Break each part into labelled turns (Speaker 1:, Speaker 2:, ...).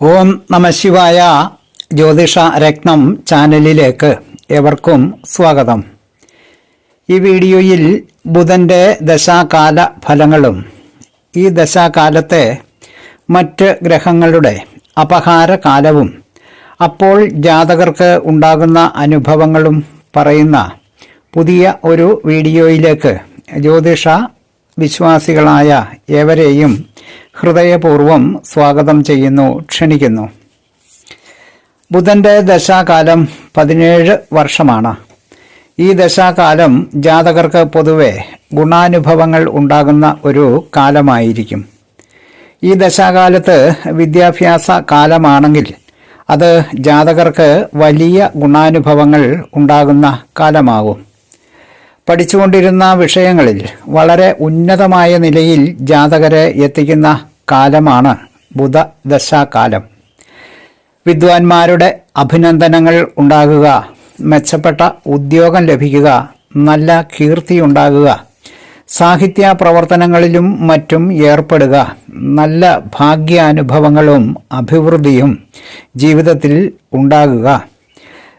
Speaker 1: ഓം നമ ശിവായ ജ്യോതിഷ രത്നം ചാനലിലേക്ക് ഏവർക്കും സ്വാഗതം. ഈ വീഡിയോയിൽ ബുധന്റെ ദശാകാല ഫലങ്ങളും ഈ ദശാകാലത്തെ മറ്റ് ഗ്രഹങ്ങളുടെ അപഹാര കാലവും അപ്പോൾ ജാതകർക്ക് ഉണ്ടാകുന്ന അനുഭവങ്ങളും പറയുന്ന പുതിയ ഒരു വീഡിയോയിലേക്ക് ജ്യോതിഷ വിശ്വാസികളായ ഏവരെയും ഹൃദയപൂർവം സ്വാഗതം ചെയ്യുന്നു ക്ഷണിക്കുന്നു. ബുധന്റെ ദശാകാലം പതിനേഴ് വർഷമാണ്. ഈ ദശാകാലം ജാതകർക്ക് പൊതുവെ ഗുണാനുഭവങ്ങൾ ഉണ്ടാകുന്ന ഒരു കാലമായിരിക്കും. ഈ ദശാകാലത്ത് വിദ്യാഭ്യാസ കാലമാണെങ്കിൽ അത് ജാതകർക്ക് വലിയ ഗുണാനുഭവങ്ങൾ ഉണ്ടാകുന്ന കാലമാകും. പഠിച്ചുകൊണ്ടിരുന്ന വിഷയങ്ങളിൽ വളരെ ഉന്നതമായ നിലയിൽ ജാതകരെ എത്തിക്കുന്ന കാലമാണ് ബുധദശാകാലം. വിദ്വാൻമാരുടെ അഭിനന്ദനങ്ങൾ ഉണ്ടാകുക മെച്ചപ്പെട്ട ഉദ്യോഗം ലഭിക്കുക നല്ല കീർത്തി ഉണ്ടാകുക സാഹിത്യ പ്രവർത്തനങ്ങളിലും മറ്റും ഏർപ്പെടുക നല്ല ഭാഗ്യാനുഭവങ്ങളും അഭിവൃദ്ധിയും ജീവിതത്തിൽ ഉണ്ടാകുക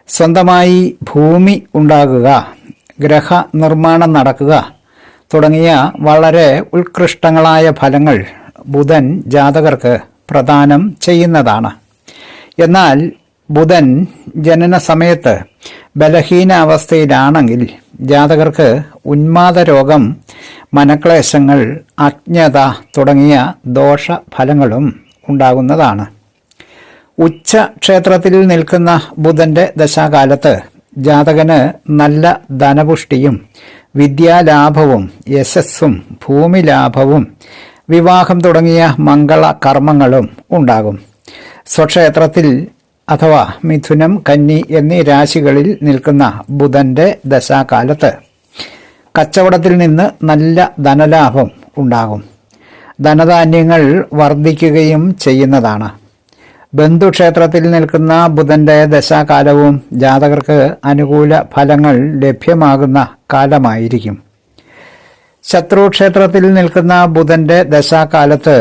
Speaker 1: സ്വന്തമായി ഭൂമി ഉണ്ടാകുക ഗ്രഹ നിർമ്മാണം നടക്കുക തുടങ്ങിയ വളരെ ഉത്കൃഷ്ടങ്ങളായ ഫലങ്ങൾ ബുധൻ ജാതകർക്ക് പ്രദാനം ചെയ്യുന്നതാണ്. എന്നാൽ ബുധൻ ജനന സമയത്ത് ബലഹീന അവസ്ഥയിലാണെങ്കിൽ ജാതകർക്ക് ഉന്മാദ രോഗം മനക്ലേശങ്ങൾ അജ്ഞത തുടങ്ങിയ ദോഷഫലങ്ങളും ഉണ്ടാകുന്നതാണ്. ഉച്ച ക്ഷേത്രത്തിൽ നിൽക്കുന്ന ബുധന്റെ ദശാകാലത്ത് ജാതകന് നല്ല ധനപുഷ്ടിയും വിദ്യാലാഭവും യശസ്സും ഭൂമിലാഭവും വിവാഹം തുടങ്ങിയ മംഗള കർമ്മങ്ങളും ഉണ്ടാകും. സ്വക്ഷേത്രത്തിൽ അഥവാ മിഥുനം കന്നി എന്നീ രാശികളിൽ നിൽക്കുന്ന ബുധന്റെ ദശാകാലത്ത് കച്ചവടത്തിൽ നിന്ന് നല്ല ധനലാഭം ഉണ്ടാകും. ധനധാന്യങ്ങൾ വർദ്ധിക്കുകയും ചെയ്യുന്നതാണ്. ബന്ധുക്ഷേത്രത്തിൽ നിൽക്കുന്ന ബുധന്റെ ദശാകാലവും ജാതകർക്ക് അനുകൂല ഫലങ്ങൾ ലഭ്യമാകുന്ന കാലമായിരിക്കും. ശത്രുക്ഷേത്രത്തിൽ നിൽക്കുന്ന ബുധന്റെ ദശാകാലത്ത്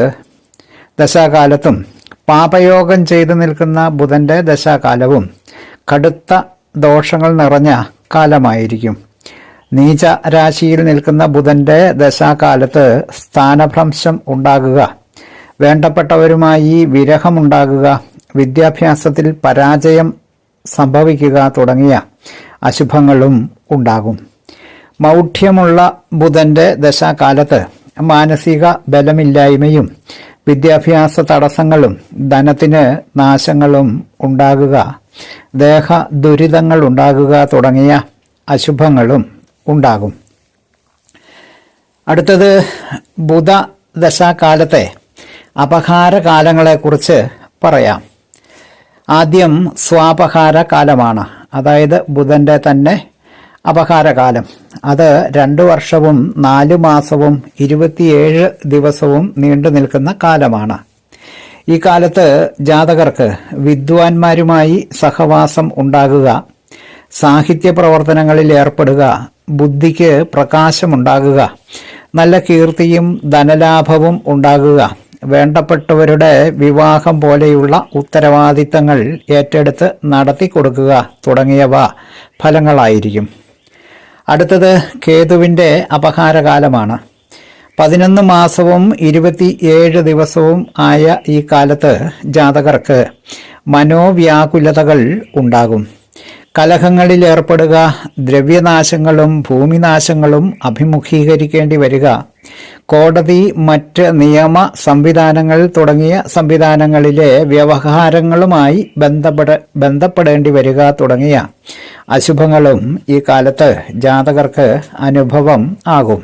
Speaker 1: ദശാകാലത്തും പാപയോഗം ചെയ്തു നിൽക്കുന്ന ബുധന്റെ ദശാകാലവും കടുത്ത ദോഷങ്ങൾ നിറഞ്ഞ കാലമായിരിക്കും. നീച രാശിയിൽ നിൽക്കുന്ന ബുധന്റെ ദശാകാലത്ത് സ്ഥാനഭ്രംശം ഉണ്ടാകുക വേണ്ടപ്പെട്ടവരുമായി വിരഹമുണ്ടാകുക വിദ്യാഭ്യാസത്തിൽ പരാജയം സംഭവിക്കുക തുടങ്ങിയ അശുഭങ്ങളും ഉണ്ടാകും. മൗഢ്യമുള്ള ബുധന്റെ ദശാകാലത്ത് മാനസിക ബലമില്ലായ്മയും വിദ്യാഭ്യാസ തടസ്സങ്ങളും ധനത്തിന് നാശങ്ങളും ഉണ്ടാകുക ദേഹ ദുരിതങ്ങൾ ഉണ്ടാകുക തുടങ്ങിയ അശുഭങ്ങളും ഉണ്ടാകും. അടുത്തത് ബുധ ദശാകാലത്തെ അപഹാര കാലങ്ങളെക്കുറിച്ച് പറയാം. ആദ്യം സ്വാപഹാര കാലമാണ് അതായത് ബുധന്റെ തന്നെ അപഹാരകാലം. അത് രണ്ടു വർഷവും നാല് മാസവും ഇരുപത്തിയേഴ് ദിവസവും നീണ്ടു നിൽക്കുന്ന കാലമാണ്. ഈ കാലത്ത് ജാതകർക്ക് വിദ്വാൻമാരുമായി സഹവാസം ഉണ്ടാകുക സാഹിത്യ പ്രവർത്തനങ്ങളിൽ ഏർപ്പെടുക ബുദ്ധിക്ക് പ്രകാശമുണ്ടാകുക നല്ല കീർത്തിയും ധനലാഭവും ഉണ്ടാകുക വേണ്ടപ്പെട്ടവരുടെ വിവാഹം പോലെയുള്ള ഉത്തരവാദിത്തങ്ങൾ ഏറ്റെടുത്ത് നടത്തി കൊടുക്കുക തുടങ്ങിയവ ഫലങ്ങളായിരിക്കും. അടുത്തത് കേതുവിന്റെ അപഹാരകാലമാണ്. പതിനൊന്ന് മാസവും ഇരുപത്തി ഏഴ് ദിവസവും ആയ ഈ കാലത്ത് ജാതകർക്ക് മനോവ്യാകുലതകൾ ഉണ്ടാകും. കലഹങ്ങളിൽ ഏർപ്പെടുക ദ്രവ്യനാശങ്ങളും ഭൂമിനാശങ്ങളും അഭിമുഖീകരിക്കേണ്ടി വരിക കോടതി മറ്റ് നിയമ സംവിധാനങ്ങൾ തുടങ്ങിയ സംവിധാനങ്ങളിലെ വ്യവഹാരങ്ങളുമായി ബന്ധപ്പെട ബന്ധപ്പെടേണ്ടി വരിക തുടങ്ങിയ അശുഭങ്ങളും ഈ കാലത്ത് ജാതകർക്ക് അനുഭവം ആകും.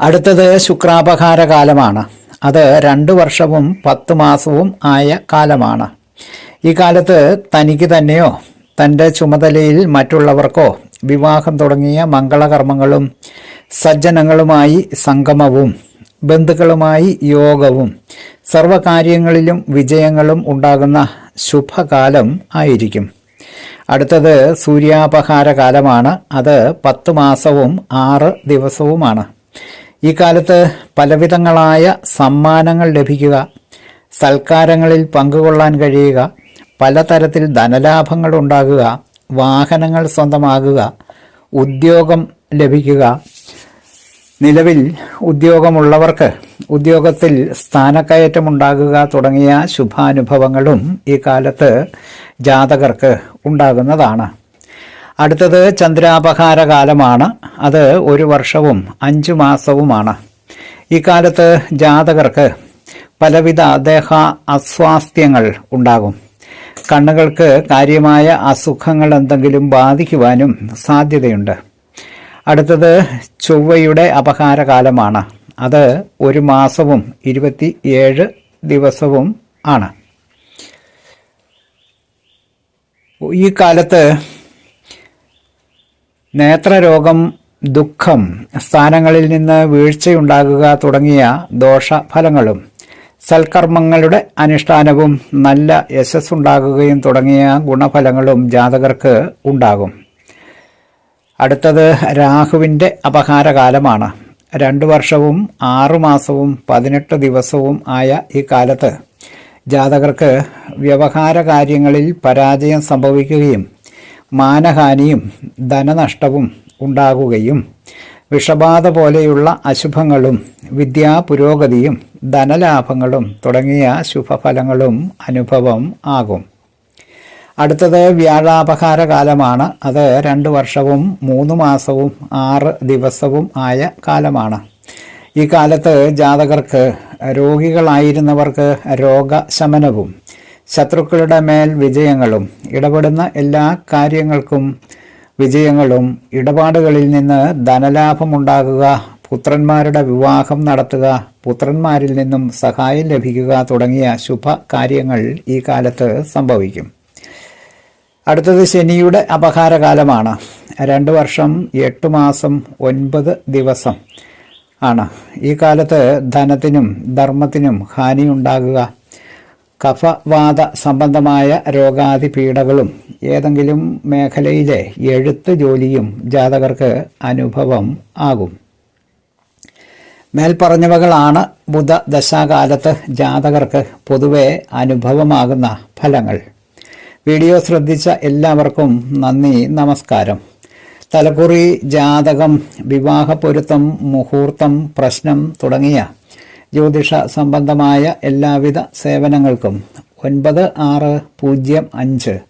Speaker 1: അടുത്തത് ശുക്രാപഹാര കാലമാണ്. അത് രണ്ടു വർഷവും പത്ത് മാസവും ആയ കാലമാണ്. ഈ കാലത്ത് തനിക്ക് തന്നെയോ തന്റെ ചുമതലയിൽ മറ്റുള്ളവർക്കോ വിവാഹം തുടങ്ങിയ മംഗളകർമ്മങ്ങളും സജ്ജനങ്ങളുമായി സംഗമവും ബന്ധുക്കളുമായി യോഗവും സർവകാര്യങ്ങളിലും വിജയങ്ങളും ഉണ്ടാകുന്ന ശുഭകാലം ആയിരിക്കും. അടുത്തത് സൂര്യാപഹാര കാലമാണ് അത് പത്ത് മാസവും ആറ് ദിവസവുമാണ്. ഈ കാലത്ത് പലവിധങ്ങളായ സമ്മാനങ്ങൾ ലഭിക്കുക സൽക്കാരങ്ങളിൽ പങ്കുകൊള്ളാൻ കഴിയുക പലതരത്തിൽ ധനലാഭങ്ങൾ ഉണ്ടാകുക വാഹനങ്ങൾ സ്വന്തമാകുക ഉദ്യോഗം ലഭിക്കുക. നിലവിൽ ഉദ്യോഗമുള്ളവർക്ക് ഉദ്യോഗത്തിൽ സ്ഥാനക്കയറ്റമുണ്ടാകുക തുടങ്ങിയ ശുഭാനുഭവങ്ങളും ഈ കാലത്ത് ജാതകർക്ക് ഉണ്ടാകുന്നതാണ്. അടുത്തത് ചന്ദ്രാപഹാര കാലമാണ് അത് ഒരു വർഷവും അഞ്ചു മാസവുമാണ്. ഈ കാലത്ത് ജാതകർക്ക് പലവിധ ദേഹ അസ്വാസ്ഥ്യങ്ങൾ ഉണ്ടാകും. കണ്ണുകൾക്ക് കാര്യമായ അസുഖങ്ങൾ എന്തെങ്കിലും ബാധിക്കുവാനും സാധ്യതയുണ്ട്. അടുത്തത് ചൊവ്വയുടെ അപഹാരകാലമാണ്. അത് ഒരു മാസവും ഇരുപത്തി ഏഴ് ദിവസവും ആണ്. ഈ കാലത്ത് നേത്രരോഗം ദുഃഖം സ്ഥാനങ്ങളിൽ നിന്ന് വീഴ്ചയുണ്ടാകുക തുടങ്ങിയ ദോഷഫലങ്ങളും സൽക്കർമ്മങ്ങളുടെ അനുഷ്ഠാനവും നല്ല യശസ്സുണ്ടാകുകയും തുടങ്ങിയ ഗുണഫലങ്ങളും ജാതകർക്ക് ഉണ്ടാകും. അടുത്തത് രാഹുവിന്റെ അപഹാരകാലമാണ്. രണ്ടു വർഷവും ആറുമാസവും പതിനെട്ട് ദിവസവും ആയ ഈ കാലത്ത് ജാതകർക്ക് വ്യവഹാര കാര്യങ്ങളിൽ പരാജയം സംഭവിക്കുകയും മാനഹാനിയും ധനനഷ്ടവും ഉണ്ടാകുകയും വിഷബാധ പോലെയുള്ള അശുഭങ്ങളും വിദ്യാ പുരോഗതിയും ധനലാഭങ്ങളും തുടങ്ങിയ ശുഭഫലങ്ങളും അനുഭവം ആകും. അടുത്തത് വ്യാഴാപഹാര കാലമാണ് അത് രണ്ട് വർഷവും മൂന്ന് മാസവും ആറ് ദിവസവും ആയ കാലമാണ്. ഈ കാലത്ത് ജാതകർക്ക് രോഗികളായിരുന്നവർക്ക് രോഗശമനവും ശത്രുക്കളുടെ മേൽ വിജയങ്ങളും ഇടപെടുന്ന എല്ലാ കാര്യങ്ങൾക്കും വിജയങ്ങളും ഇടപാടുകളിൽ നിന്ന് ധനലാഭമുണ്ടാകുക പുത്രന്മാരുടെ വിവാഹം നടത്തുക പുത്രന്മാരിൽ നിന്നും സഹായം ലഭിക്കുക തുടങ്ങിയ ശുഭ കാര്യങ്ങൾ ഈ കാലത്ത് സംഭവിക്കും. അടുത്തത് ശനിയുടെ അപഹാരകാലമാണ്. രണ്ട് വർഷം എട്ട് മാസം ഒൻപത് ദിവസം ആണ്. ഈ കാലത്ത് ധനത്തിനും ധർമ്മത്തിനും ഹാനിയുണ്ടാകുക. കഫവാത സംബന്ധമായ രോഗാതി പീഡകളും ഏതെങ്കിലും മേഖലയിലെ എഴുത്ത് ജോലിയും ജാതകർക്ക് അനുഭവം ആകും. മേൽപ്പറഞ്ഞവകളാണ് ബുധ ദശാകാലത്ത് ജാതകർക്ക് പൊതുവെ അനുഭവമാകുന്ന ഫലങ്ങൾ. വീഡിയോ ശ്രദ്ധിച്ച എല്ലാവർക്കും നന്ദി നമസ്കാരം. തലക്കുറി ജാതകം വിവാഹപ്പൊരുത്തം മുഹൂർത്തം പ്രശ്നം തുടങ്ങിയ ജ്യോതിഷ സംബന്ധമായ എല്ലാവിധ സേവനങ്ങൾക്കും ഒൻപത് ആറ് പൂജ്യം അഞ്ച്